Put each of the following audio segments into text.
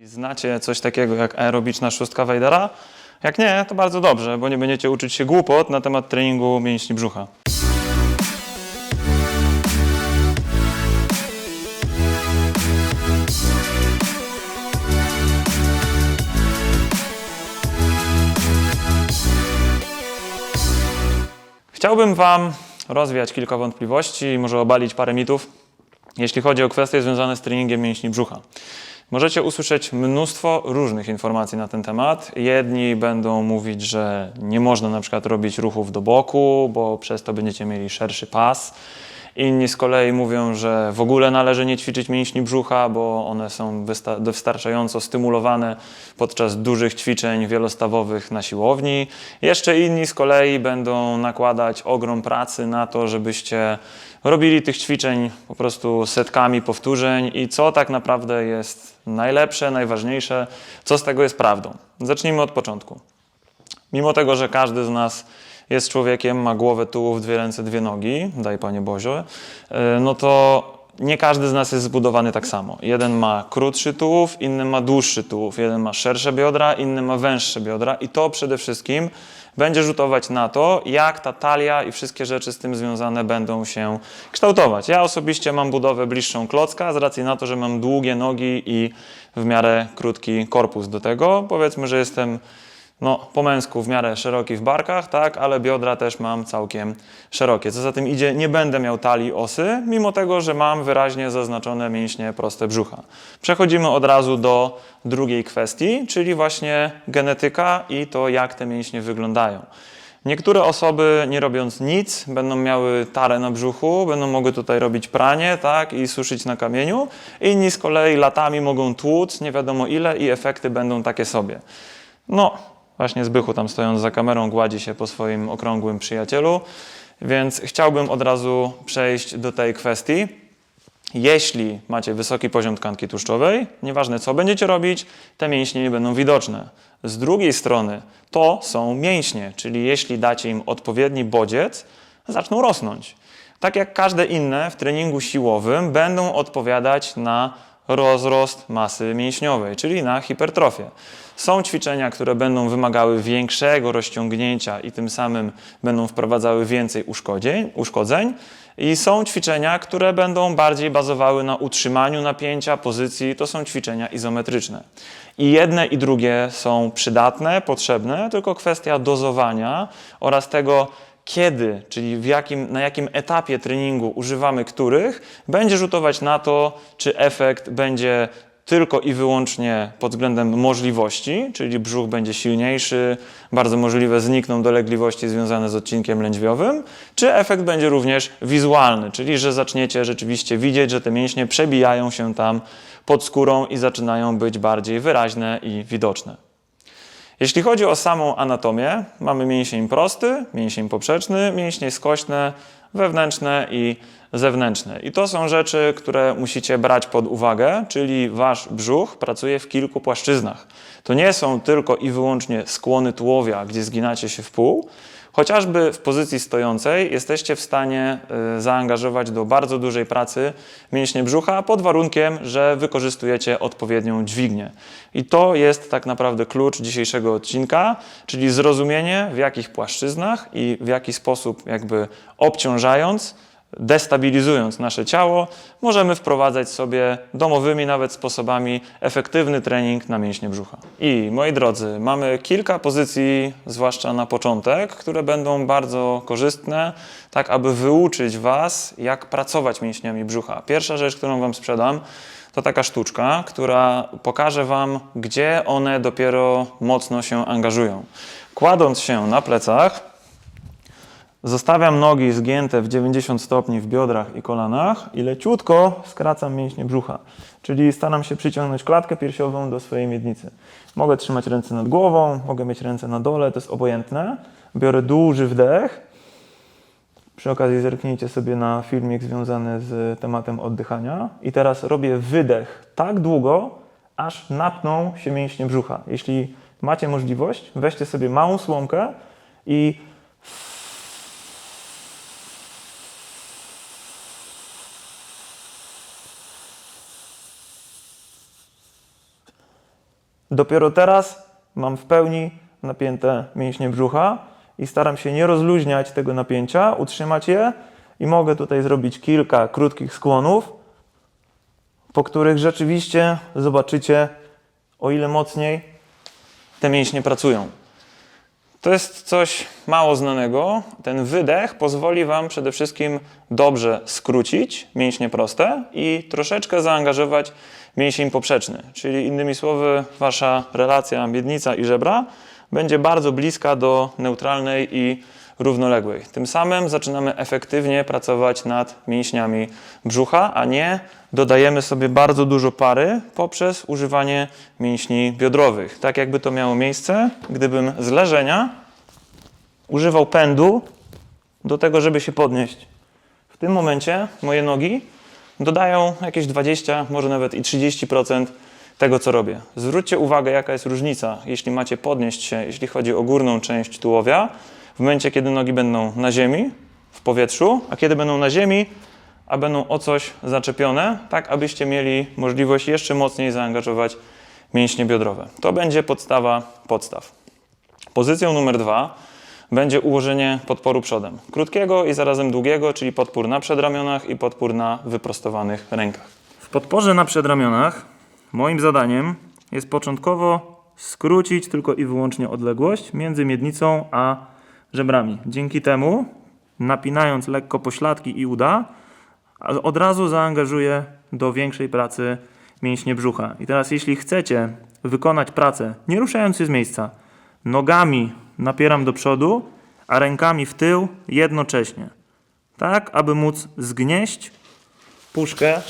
Znacie coś takiego jak aerobiczna szóstka Wejdera? Jak nie, to bardzo dobrze, bo nie będziecie uczyć się głupot na temat treningu mięśni brzucha. Chciałbym Wam rozwiać kilka wątpliwości i może obalić parę mitów, jeśli chodzi o kwestie związane z treningiem mięśni brzucha. Możecie usłyszeć mnóstwo różnych informacji na ten temat. Jedni będą mówić, że nie można na przykład robić ruchów do boku, bo przez to będziecie mieli szerszy pas. Inni z kolei mówią, że w ogóle należy nie ćwiczyć mięśni brzucha, bo one są wysta- wystarczająco stymulowane podczas dużych ćwiczeń wielostawowych na siłowni. Jeszcze inni z kolei będą nakładać ogrom pracy na to, żebyście robili tych ćwiczeń po prostu setkami powtórzeń i co tak naprawdę jest najlepsze, najważniejsze, co z tego jest prawdą. Zacznijmy od początku. Mimo tego, że każdy z nas jest człowiekiem, ma głowę, tułów, dwie ręce, dwie nogi, daj Panie Boże, e, no to nie każdy z nas jest zbudowany tak samo. Jeden ma krótszy tułów, inny ma dłuższy tułów, jeden ma szersze biodra, inny ma węższe biodra i to przede wszystkim będzie rzutować na to, jak ta talia i wszystkie rzeczy z tym związane będą się kształtować. Ja osobiście mam budowę bliższą klocka z racji na to, że mam długie nogi i w miarę krótki korpus do tego. Powiedzmy, że jestem no, po męsku w miarę szeroki w barkach, tak, ale biodra też mam całkiem szerokie. Co za tym idzie, nie będę miał talii osy, mimo tego, że mam wyraźnie zaznaczone mięśnie proste brzucha. Przechodzimy od razu do drugiej kwestii, czyli właśnie genetyka i to, jak te mięśnie wyglądają. Niektóre osoby, nie robiąc nic, będą miały tarę na brzuchu, będą mogły tutaj robić pranie tak, i suszyć na kamieniu. Inni z kolei latami mogą tłuc, nie wiadomo ile, i efekty będą takie sobie. No, właśnie Zbychu tam stojąc za kamerą gładzi się po swoim okrągłym przyjacielu, więc chciałbym od razu przejść do tej kwestii. Jeśli macie wysoki poziom tkanki tłuszczowej, nieważne co będziecie robić, te mięśnie nie będą widoczne. Z drugiej strony to są mięśnie, czyli jeśli dacie im odpowiedni bodziec, zaczną rosnąć. Tak jak każde inne w treningu siłowym będą odpowiadać na rozrost masy mięśniowej, czyli na hipertrofię. Są ćwiczenia, które będą wymagały większego rozciągnięcia i tym samym będą wprowadzały więcej uszkodzeń, uszkodzeń. I są ćwiczenia, które będą bardziej bazowały na utrzymaniu napięcia, pozycji. To są ćwiczenia izometryczne. I jedne i drugie są przydatne, potrzebne, tylko kwestia dozowania oraz tego, kiedy, czyli jakim, na jakim etapie treningu używamy których, będzie rzutować na to, czy efekt będzie tylko i wyłącznie pod względem możliwości, czyli brzuch będzie silniejszy, bardzo możliwe znikną dolegliwości związane z odcinkiem lędźwiowym, czy efekt będzie również wizualny, czyli że zaczniecie rzeczywiście widzieć, że te mięśnie przebijają się tam pod skórą i zaczynają być bardziej wyraźne i widoczne. Jeśli chodzi o samą anatomię, mamy mięsień prosty, mięsień poprzeczny, mięśnie skośne, wewnętrzne i zewnętrzne. I to są rzeczy, które musicie brać pod uwagę, czyli wasz brzuch pracuje w kilku płaszczyznach. To nie są tylko i wyłącznie skłony tułowia, gdzie zginacie się w pół, Chociażby w pozycji stojącej jesteście w stanie y, zaangażować do bardzo dużej pracy mięśnie brzucha pod warunkiem, że wykorzystujecie odpowiednią dźwignię. I to jest tak naprawdę klucz dzisiejszego odcinka, czyli zrozumienie w jakich płaszczyznach i w jaki sposób jakby obciążając destabilizując nasze ciało, możemy wprowadzać sobie domowymi nawet sposobami efektywny trening na mięśnie brzucha. I moi drodzy, mamy kilka pozycji, zwłaszcza na początek, które będą bardzo korzystne, tak aby wyuczyć Was, jak pracować mięśniami brzucha. Pierwsza rzecz, którą Wam sprzedam, to taka sztuczka, która pokaże Wam, gdzie one dopiero mocno się angażują. Kładąc się na plecach, Zostawiam nogi zgięte w 90 stopni w biodrach i kolanach i leciutko skracam mięśnie brzucha. Czyli staram się przyciągnąć klatkę piersiową do swojej miednicy. Mogę trzymać ręce nad głową, mogę mieć ręce na dole, to jest obojętne. Biorę duży wdech. Przy okazji zerknijcie sobie na filmik związany z tematem oddychania. I teraz robię wydech tak długo, aż napną się mięśnie brzucha. Jeśli macie możliwość, weźcie sobie małą słomkę i Dopiero teraz mam w pełni napięte mięśnie brzucha i staram się nie rozluźniać tego napięcia, utrzymać je i mogę tutaj zrobić kilka krótkich skłonów, po których rzeczywiście zobaczycie, o ile mocniej te mięśnie pracują. To jest coś mało znanego. Ten wydech pozwoli Wam przede wszystkim dobrze skrócić mięśnie proste i troszeczkę zaangażować mięsień poprzeczny. Czyli innymi słowy, Wasza relacja miednica i żebra będzie bardzo bliska do neutralnej i równoległej. Tym samym zaczynamy efektywnie pracować nad mięśniami brzucha, a nie dodajemy sobie bardzo dużo pary poprzez używanie mięśni biodrowych. Tak jakby to miało miejsce, gdybym z leżenia używał pędu do tego, żeby się podnieść. W tym momencie moje nogi dodają jakieś 20, może nawet i 30% tego, co robię. Zwróćcie uwagę, jaka jest różnica, jeśli macie podnieść się, jeśli chodzi o górną część tułowia, w momencie, kiedy nogi będą na ziemi, w powietrzu, a kiedy będą na ziemi, a będą o coś zaczepione, tak abyście mieli możliwość jeszcze mocniej zaangażować mięśnie biodrowe. To będzie podstawa podstaw. Pozycją numer dwa będzie ułożenie podporu przodem. Krótkiego i zarazem długiego, czyli podpór na przedramionach i podpór na wyprostowanych rękach. W podporze na przedramionach moim zadaniem jest początkowo skrócić tylko i wyłącznie odległość między miednicą a żebrami. Dzięki temu, napinając lekko pośladki i uda, od razu zaangażuję do większej pracy mięśnie brzucha. I teraz, jeśli chcecie wykonać pracę, nie ruszając się z miejsca, nogami napieram do przodu, a rękami w tył jednocześnie. Tak, aby móc zgnieść puszkę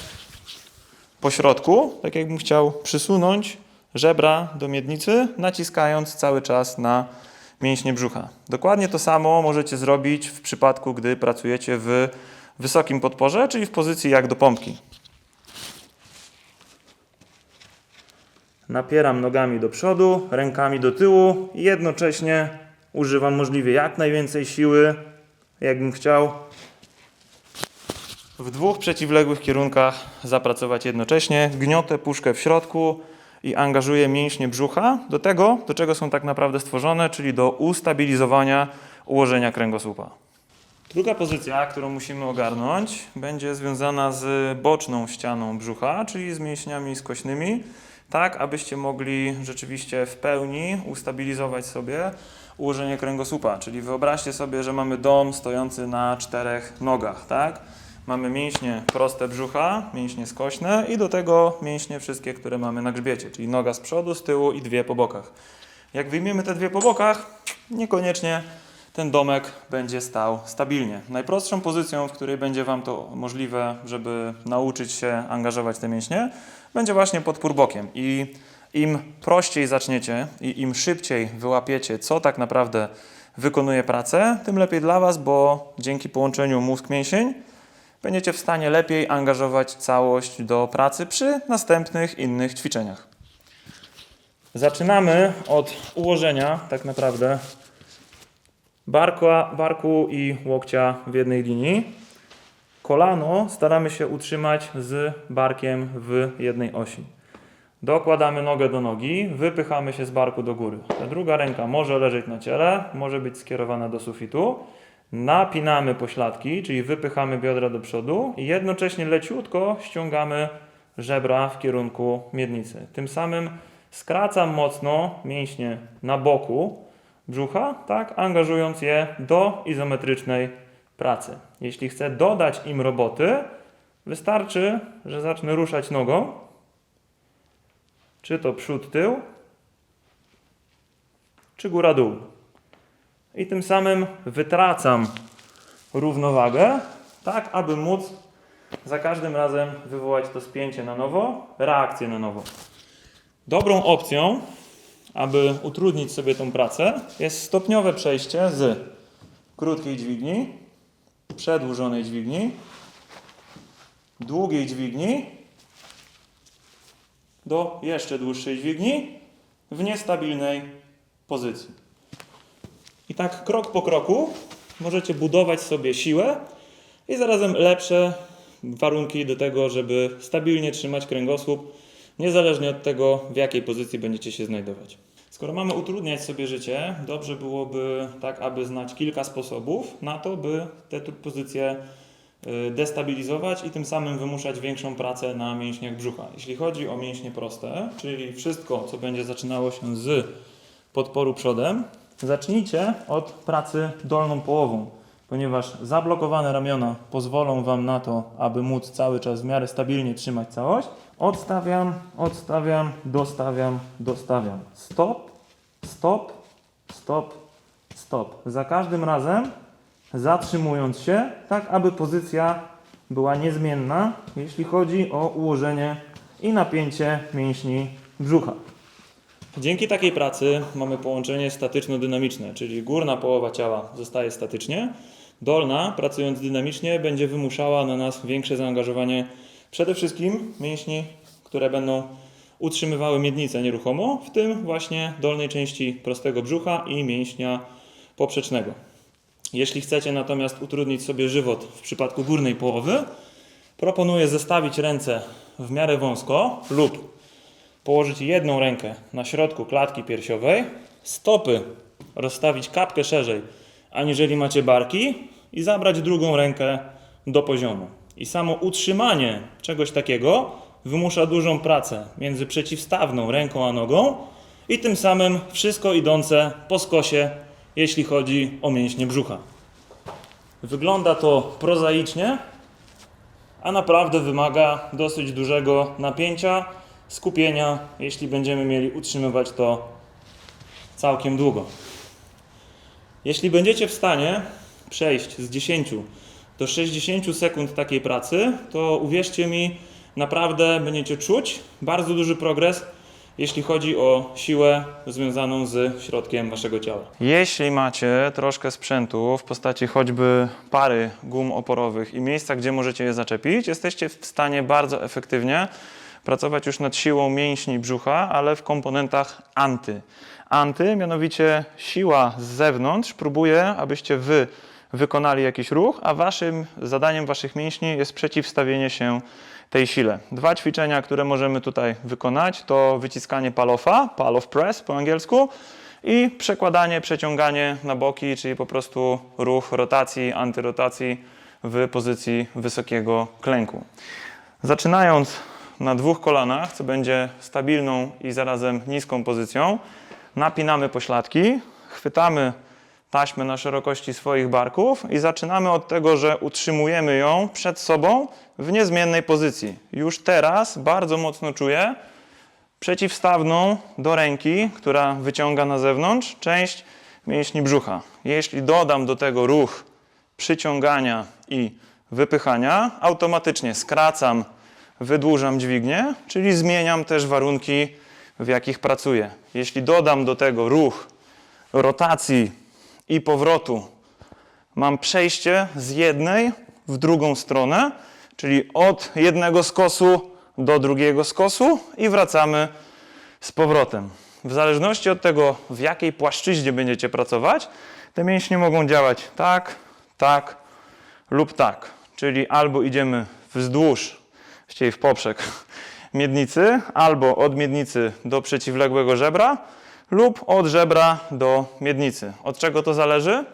po środku, tak jakbym chciał przysunąć żebra do miednicy, naciskając cały czas na mięśnie brzucha. Dokładnie to samo możecie zrobić w przypadku, gdy pracujecie w wysokim podporze, czyli w pozycji jak do pompki. Napieram nogami do przodu, rękami do tyłu i jednocześnie używam możliwie jak najwięcej siły, jakbym chciał w dwóch przeciwległych kierunkach zapracować jednocześnie. Gniotę puszkę w środku i angażuję mięśnie brzucha do tego, do czego są tak naprawdę stworzone, czyli do ustabilizowania ułożenia kręgosłupa. Druga pozycja, którą musimy ogarnąć, będzie związana z boczną ścianą brzucha, czyli z mięśniami skośnymi, tak abyście mogli rzeczywiście w pełni ustabilizować sobie ułożenie kręgosłupa. Czyli wyobraźcie sobie, że mamy dom stojący na czterech nogach, tak? Mamy mięśnie proste brzucha, mięśnie skośne i do tego mięśnie wszystkie, które mamy na grzbiecie, czyli noga z przodu, z tyłu i dwie po bokach. Jak wyjmiemy te dwie po bokach, niekoniecznie ten domek będzie stał stabilnie. Najprostszą pozycją, w której będzie Wam to możliwe, żeby nauczyć się angażować te mięśnie, będzie właśnie podpór bokiem. I im prościej zaczniecie i im szybciej wyłapiecie, co tak naprawdę wykonuje pracę, tym lepiej dla Was, bo dzięki połączeniu mózg-mięsień będziecie w stanie lepiej angażować całość do pracy przy następnych innych ćwiczeniach. Zaczynamy od ułożenia tak naprawdę barka, barku i łokcia w jednej linii. Kolano staramy się utrzymać z barkiem w jednej osi. Dokładamy nogę do nogi, wypychamy się z barku do góry. Ta druga ręka może leżeć na ciele, może być skierowana do sufitu. Napinamy pośladki, czyli wypychamy biodra do przodu i jednocześnie leciutko ściągamy żebra w kierunku miednicy. Tym samym skracam mocno mięśnie na boku brzucha, tak, angażując je do izometrycznej pracy. Jeśli chcę dodać im roboty, wystarczy, że zacznę ruszać nogą, czy to przód, tył, czy góra, dół. I tym samym wytracam równowagę, tak aby móc za każdym razem wywołać to spięcie na nowo, reakcję na nowo. Dobrą opcją, aby utrudnić sobie tą pracę, jest stopniowe przejście z krótkiej dźwigni, przedłużonej dźwigni, długiej dźwigni do jeszcze dłuższej dźwigni w niestabilnej pozycji. Tak krok po kroku możecie budować sobie siłę i zarazem lepsze warunki do tego, żeby stabilnie trzymać kręgosłup niezależnie od tego, w jakiej pozycji będziecie się znajdować. Skoro mamy utrudniać sobie życie, dobrze byłoby tak, aby znać kilka sposobów na to, by te pozycje y, destabilizować i tym samym wymuszać większą pracę na mięśniach brzucha. Jeśli chodzi o mięśnie proste, czyli wszystko, co będzie zaczynało się z podporu przodem, zacznijcie od pracy dolną połową, ponieważ zablokowane ramiona pozwolą Wam na to, aby móc cały czas w miarę stabilnie trzymać całość. Odstawiam, odstawiam, dostawiam, dostawiam. Stop, stop, stop, stop. Za każdym razem zatrzymując się, tak aby pozycja była niezmienna, jeśli chodzi o ułożenie i napięcie mięśni brzucha. Dzięki takiej pracy mamy połączenie statyczno-dynamiczne, czyli górna połowa ciała zostaje statycznie, dolna, pracując dynamicznie, będzie wymuszała na nas większe zaangażowanie przede wszystkim mięśni, które będą utrzymywały miednicę nieruchomo, w tym właśnie dolnej części prostego brzucha i mięśnia poprzecznego. Jeśli chcecie natomiast utrudnić sobie żywot w przypadku górnej połowy, proponuję zestawić ręce w miarę wąsko lub położyć jedną rękę na środku klatki piersiowej, stopy rozstawić kapkę szerzej, aniżeli macie barki i zabrać drugą rękę do poziomu. I samo utrzymanie czegoś takiego wymusza dużą pracę między przeciwstawną ręką a nogą i tym samym wszystko idące po skosie, jeśli chodzi o mięśnie brzucha. Wygląda to prozaicznie, a naprawdę wymaga dosyć dużego napięcia, skupienia, jeśli będziemy mieli utrzymywać to całkiem długo. Jeśli będziecie w stanie przejść z 10 do 60 sekund takiej pracy, to uwierzcie mi, naprawdę będziecie czuć bardzo duży progres, jeśli chodzi o siłę związaną z środkiem waszego ciała. Jeśli macie troszkę sprzętu w postaci choćby pary gum oporowych i miejsca, gdzie możecie je zaczepić, jesteście w stanie bardzo efektywnie pracować już nad siłą mięśni brzucha, ale w komponentach anty. Anty, mianowicie siła z zewnątrz próbuje, abyście wy wykonali jakiś ruch, a waszym zadaniem waszych mięśni jest przeciwstawienie się tej sile. Dwa ćwiczenia, które możemy tutaj wykonać, to wyciskanie palofa, palof press po angielsku, i przekładanie, przeciąganie na boki, czyli po prostu ruch rotacji, antyrotacji w pozycji wysokiego klęku. Zaczynając na dwóch kolanach, co będzie stabilną i zarazem niską pozycją, napinamy pośladki, chwytamy taśmę na szerokości swoich barków i zaczynamy od tego, że utrzymujemy ją przed sobą w niezmiennej pozycji. Już teraz bardzo mocno czuję przeciwstawną do ręki, która wyciąga na zewnątrz część mięśni brzucha. Jeśli dodam do tego ruch przyciągania i wypychania, automatycznie skracam, wydłużam dźwignię, czyli zmieniam też warunki, w jakich pracuję. Jeśli dodam do tego ruch rotacji i powrotu, mam przejście z jednej w drugą stronę, czyli od jednego skosu do drugiego skosu i wracamy z powrotem. W zależności od tego, w jakiej płaszczyźnie będziecie pracować, te mięśnie mogą działać tak, tak lub tak. Czyli albo idziemy wzdłuż, właściwie w poprzek miednicy, albo od miednicy do przeciwległego żebra, lub od żebra do miednicy. Od czego to zależy?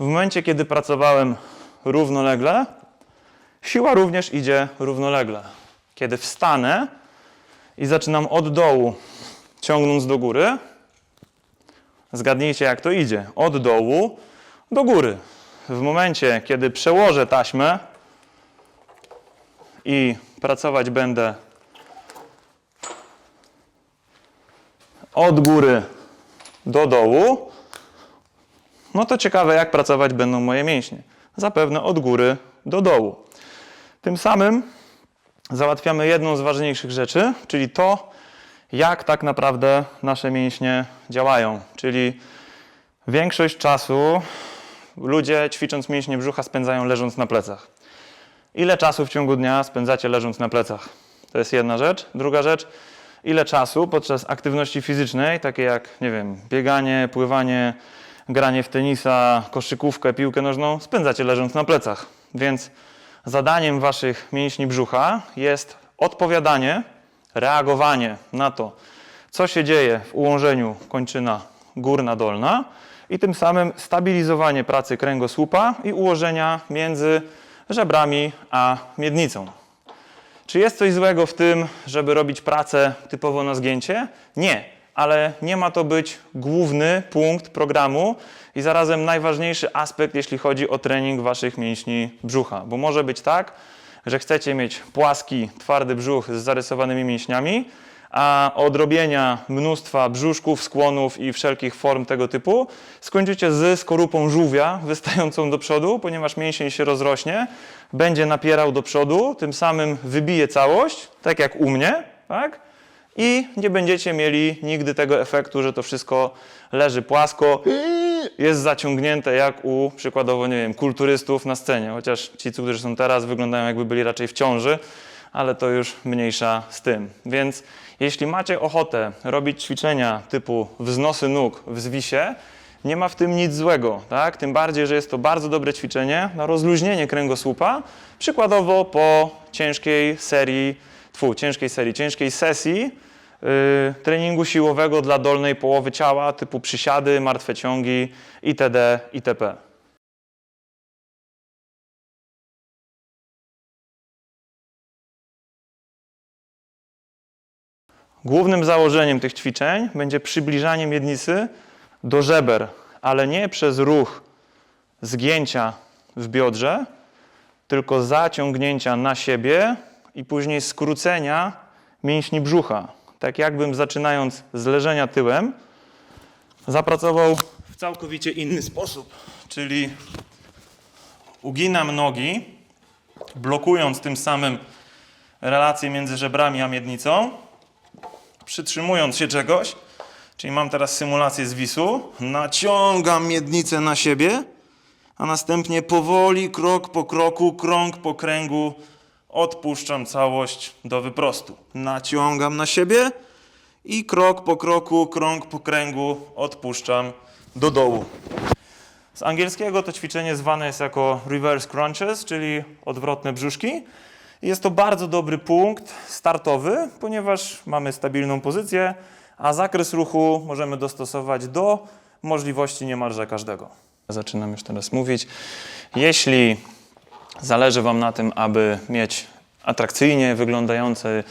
W momencie, kiedy pracowałem równolegle, siła również idzie równolegle. Kiedy wstanę i zaczynam od dołu, ciągnąc do góry, zgadnijcie jak to idzie. Od dołu do góry. W momencie, kiedy przełożę taśmę i pracować będę od góry do dołu, no to ciekawe, jak pracować będą moje mięśnie. Zapewne od góry do dołu. Tym samym załatwiamy jedną z ważniejszych rzeczy, czyli to, jak tak naprawdę nasze mięśnie działają. Czyli większość czasu ludzie ćwicząc mięśnie brzucha spędzają leżąc na plecach. Ile czasu w ciągu dnia spędzacie leżąc na plecach? To jest jedna rzecz. Druga rzecz, ile czasu podczas aktywności fizycznej, takiej jak, nie wiem, bieganie, pływanie, granie w tenisa, koszykówkę, piłkę nożną, spędzacie leżąc na plecach. Więc zadaniem waszych mięśni brzucha jest odpowiadanie reagowanie na to, co się dzieje w ułożeniu kończyna górna-dolna i tym samym stabilizowanie pracy kręgosłupa i ułożenia między żebrami a miednicą. Czy jest coś złego w tym, żeby robić pracę typowo na zgięcie? Nie, ale nie ma to być główny punkt programu i zarazem najważniejszy aspekt, jeśli chodzi o trening waszych mięśni brzucha. Bo może być tak, że chcecie mieć płaski, twardy brzuch z zarysowanymi mięśniami, a od robienia mnóstwa brzuszków, skłonów i wszelkich form tego typu skończycie z skorupą żółwia wystającą do przodu, ponieważ mięsień się rozrośnie, będzie napierał do przodu, tym samym wybije całość, tak jak u mnie, tak? I nie będziecie mieli nigdy tego efektu, że to wszystko leży płasko, jest zaciągnięte jak u przykładowo, nie wiem, kulturystów na scenie, chociaż ci, którzy są teraz, wyglądają jakby byli raczej w ciąży, ale to już mniejsza z tym. Więc jeśli macie ochotę robić ćwiczenia typu wznosy nóg w zwisie, nie ma w tym nic złego, tak? Tym bardziej, że jest to bardzo dobre ćwiczenie na rozluźnienie kręgosłupa, przykładowo po ciężkiej serii, tfu, ciężkiej serii, ciężkiej sesji yy, treningu siłowego dla dolnej połowy ciała, typu przysiady, martwe ciągi itd. itp. Głównym założeniem tych ćwiczeń będzie przybliżanie miednicy do żeber, ale nie przez ruch zgięcia w biodrze, tylko zaciągnięcia na siebie i później skrócenia mięśni brzucha. Tak jakbym zaczynając z leżenia tyłem, zapracował w całkowicie inny sposób, czyli uginam nogi, blokując tym samym relację między żebrami a miednicą, przytrzymując się czegoś, czyli mam teraz symulację zwisu, naciągam miednicę na siebie, a następnie powoli, krok po kroku, krąg po kręgu odpuszczam całość do wyprostu. Naciągam na siebie i krok po kroku, krąg po kręgu odpuszczam do dołu. Z angielskiego to ćwiczenie zwane jest jako reverse crunches, czyli odwrotne brzuszki. Jest to bardzo dobry punkt startowy, ponieważ mamy stabilną pozycję, a zakres ruchu możemy dostosować do możliwości niemalże każdego. Zaczynam już teraz mówić. Jeśli zależy Wam na tym, aby mieć atrakcyjnie wyglądający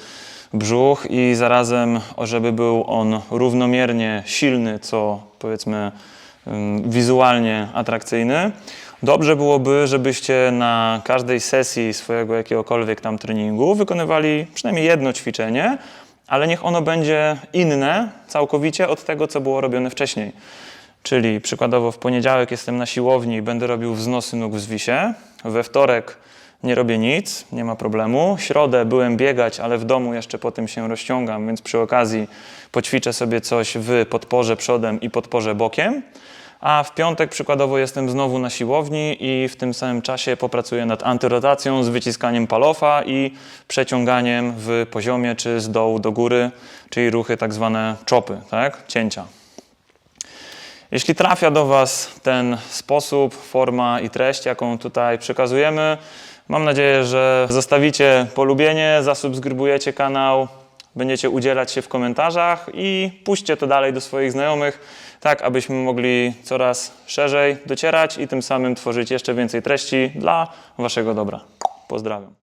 brzuch i zarazem, żeby był on równomiernie silny, co powiedzmy ym, wizualnie atrakcyjny, dobrze byłoby, żebyście na każdej sesji swojego jakiegokolwiek tam treningu wykonywali przynajmniej jedno ćwiczenie, ale niech ono będzie inne całkowicie od tego, co było robione wcześniej. Czyli przykładowo w poniedziałek jestem na siłowni i będę robił wznosy nóg w zwisie. We wtorek nie robię nic, nie ma problemu. Środę byłem biegać, ale w domu jeszcze po tym się rozciągam, więc przy okazji poćwiczę sobie coś w podporze przodem i podporze bokiem. A w piątek przykładowo jestem znowu na siłowni i w tym samym czasie popracuję nad antyrotacją z wyciskaniem palofa i przeciąganiem w poziomie czy z dołu do góry, czyli ruchy tak zwane czopy, tak? cięcia. Jeśli trafia do Was ten sposób, forma i treść, jaką tutaj przekazujemy, mam nadzieję, że zostawicie polubienie, zasubskrybujecie kanał, będziecie udzielać się w komentarzach i puśćcie to dalej do swoich znajomych, tak abyśmy mogli coraz szerzej docierać i tym samym tworzyć jeszcze więcej treści dla Waszego dobra. Pozdrawiam.